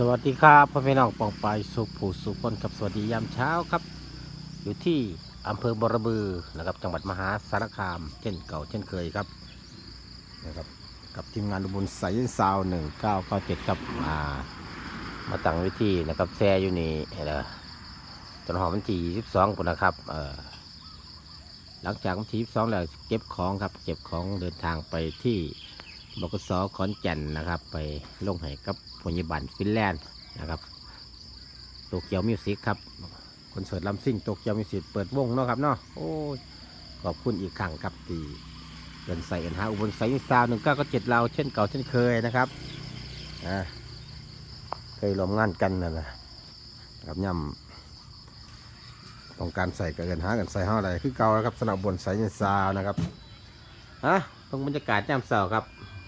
สวัสดีครับพ่อพี่น้องปองไปสุขผู้สุขคนกับสวัสดียามเช้าครับ อยู่ที่อำเภอบรบือนะครับจังหวัดมหาสารคาม เช่นเก่าเช่นเคยครับนะครับกับทีมงานอุบุญสายซาวหนึ่งเก้าเก้าเจ็ดครับมามาตั้งวิธีนะครับแซ่อยู่นี่เด้อจนหอมวันที่ยี่สิบสองปุ่นนะครับเออหลังจากวันที่ยี่สิบสองแล้วเก็บของครับเก็บของเดินทางไปที่ บกสขอนแก่นนะครับ ไปลงให้กับพยาบาลฟินแลนด์นะครับโตเกียวมิวสิกครับคอนเสิร์ตลำซิ่งโตเกียวมิวสิกเปิดวงเนาะครับเนาะโอ้ยขอบคุณอีกครั้งครับที่เดินใส่เอ็นฮาอุบลไซน์ซาวหนึ่งเก้าก็เจ็ดเราเช่นเก่าเช่นเคยนะครับอ่าเคยรวมงานกันนะนะครับย่ำต้องการใส่กับเอ็นฮากันใส่ห้าอะไรคือเก่าแล้วครับสนับบนไซน์ซาวนะครับอะตรงบรรยากาศย่ำเสาครับ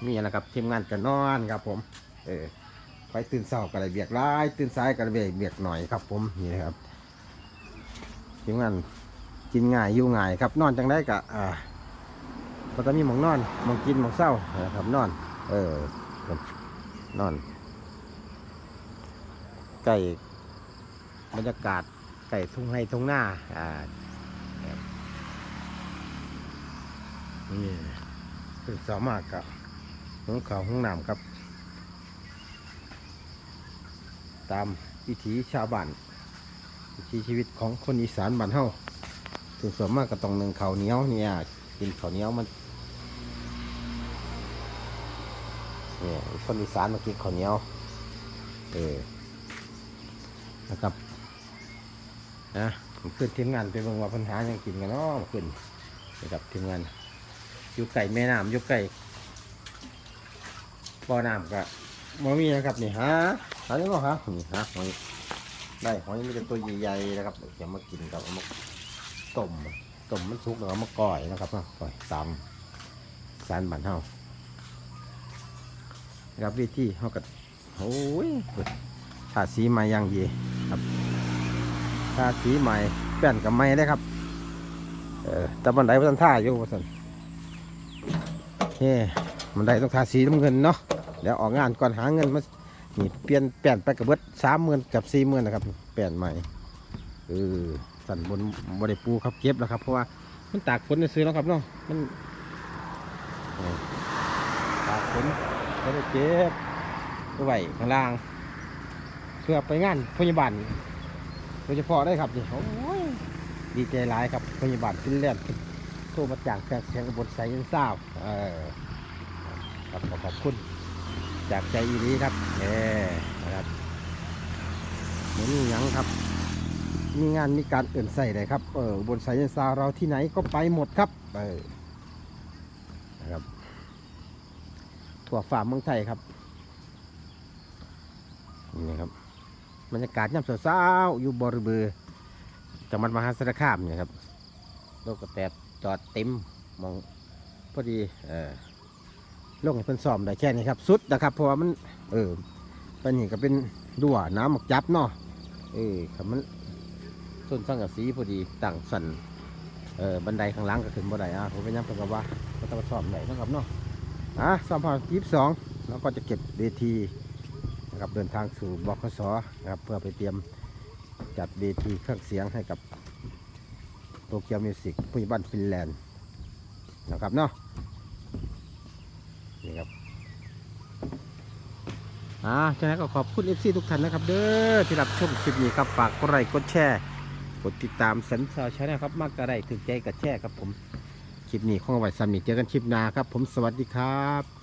มีอะไรครับทีมงานกันนอนครับผม เออไปตื่นเช้ากันเลยเบียกร้าย ตื่นสายกันเบียเบียกหน่อยครับ ผมนี่นะครับทีมงานกินง่ายอยู่ง่ายครับ นอนจังได้กะอ่าก็จะมีหมองนอนหมองกินหมองเศร้านะครับ นอน เออนอนใกล้บรรยากาศใกล้ทุ่งไร่ทุ่งหน้าอ่านี่ตื่นเช้ามากครับ ห้องเขาวห้องน้ำครับ ตามวิถีชาวบ้านวิถีชีวิตของคนอีสานบ้านเฮาถึงส่วนมากก็ต้องหนึ่งข้าวเหนียวเนี่ยกินข้าวเหนียวมันเนี่ยคนอีสานมากินข้าวเหนียวเออนะครับนะผมขึ้นทีมงานไปเบิ่งว่าปัญหายังกินกันเนาะขึ้นนะครับทีมงานอยู่ไก่แม่น้ำอยู่ไก่ บ่อน้ำก็บ่มีนะครับนี่ฮะหายังไงครับนี่ฮะหอยได้หอยมีแต่ตัวใหญ่ๆนะครับเดี๋ยวมากินกับเอามาต้มต้มมันสุกแล้วเอามาก่อยนะครับนะก่อยตามสารบันเฮาครับวิธีเฮาก็โอ้ยทาสีใหม่อย่างดีครับทาสีใหม่แป้นกับไม้เลยครับเออแต่บันไดพันท่าอยู่ว่าสันเฮ้บันไดต้องทาสีน้ำเงินเนาะ เดี๋ยวออกงานก่อนหาเงินมานี่เปลี่ยนเปลี่ยนไปกับเบิดสามหมื่นกับสี่หมื่นนะครับเปลี่ยนใหม่เออสันบนบริปูครับเก็บแล้วครับ เพราะว่ามันตากฝนซื้อแล้วครับเนาะมันตากฝนก็ได้เก็บไว้ข้างล่างเพื่อไปงานพยาบาลโดยเฉพาะได้ครับนี่โอ้ยดีใจหลายครับพยาบาลฟินแลนด์โทรมาจากแฟนแข่งบนไซยังทราบเอบขอขอบคุณ จากใจอีนี้ครับเอนะครับเหมือนยังครับ มีงานมีการเอื่นใส่เลยครับ เออบนสายยนซาวเราที่ไหนก็ไปหมดครับเออนะครับถั่วฝ่าเมืองไทยครับนี่ครับบรรยากาศย่ำเช้าๆอยู่บริเวณจังหวัดมหาสารคามเนี่ยครับรถกระแตบจอดเต็มมองพอดีเออ ลงให้เพิ่นซ้อมได้แค่นี้ครับ สุดนะครับ เพราะว่ามัน เออตอนนี้ก็เป็นดัวน้ำหมกจับเนาะเออครับมันส้นสังกะสีพอดีตั้งสันเออบันไดข้างล่างก็ขึ้นบ่ได้อะผมไปย้ำกันว่าก็ต้องซ้อมไหนนะครับเนาะอะซ้อมพอยี่สิบสองแล้วก็จะเก็บเวทีนะครับเดินทางสู่บคสนะครับเพื่อไปเตรียมจัดเวทีเครื่องเสียงให้กับโตเกียวมิวสิกผู้ใหญ่บ้านฟินแลนด์นะครับเนาะ นี่ครับ อ่าฉะนั้นก็ขอบคุณ FC ทุกท่านนะครับ เด้อที่รับชมคลิปนี้ครับฝากกดไลค์กดแชร์กดติดตามสันซาวชาแนลครับมากกระไรถึงใจกับแชร์ครับผมคลิปนี้ของเอาไว้สามีเจอกันคลิปหน้าครับ ผมสวัสดีครับ